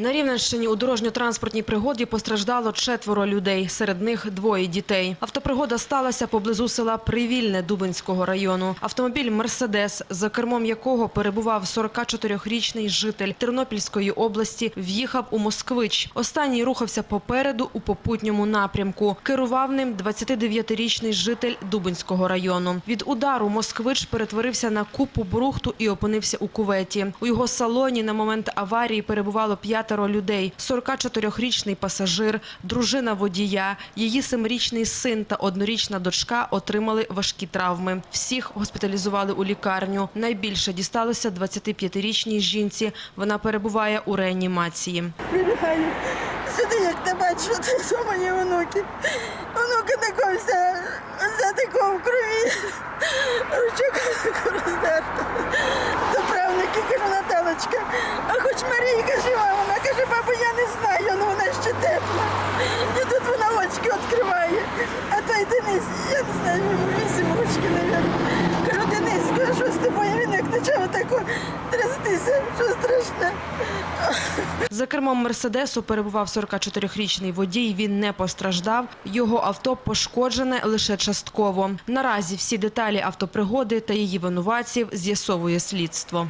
На Рівненщині у дорожньо-транспортній пригоді постраждало четверо людей, серед них двоє дітей. Автопригода сталася поблизу села Привільне Дубинського району. Автомобіль «Мерседес», за кермом якого перебував 44-річний житель Тернопільської області, в'їхав у Москвич. Останній рухався попереду у попутньому напрямку. Керував ним 29-річний житель Дубинського району. Від удару Москвич перетворився на купу брухту і опинився у куветі. У його салоні на момент аварії перебувало п'ятеро людей: 44-річний пасажир, дружина водія, її семирічний син та однорічна дочка отримали важкі травми. Всіх госпіталізували у лікарню. Найбільше дісталося 25-річній жінці. Вона перебуває у реанімації. Прибігаю. Сюди, як не бачу, це мої онуки. Онуки такого вся, вся такого в крові. Ручок таку роздерта. До кажу, Наталочка, а хоч Марійка жива, вона каже, бабу, я не знаю, ну вона ще тепла. І тут очки відкриває. А той Денис, я не знаю, вісім очки, мабуть. Кажу, Денис, що з тобою? Він як почав тако трястися, що страшне. За кермом Мерседесу перебував 44-річний водій. Він не постраждав. Його авто пошкоджене лише частково. Наразі всі деталі автопригоди та її винуватців з'ясовує слідство.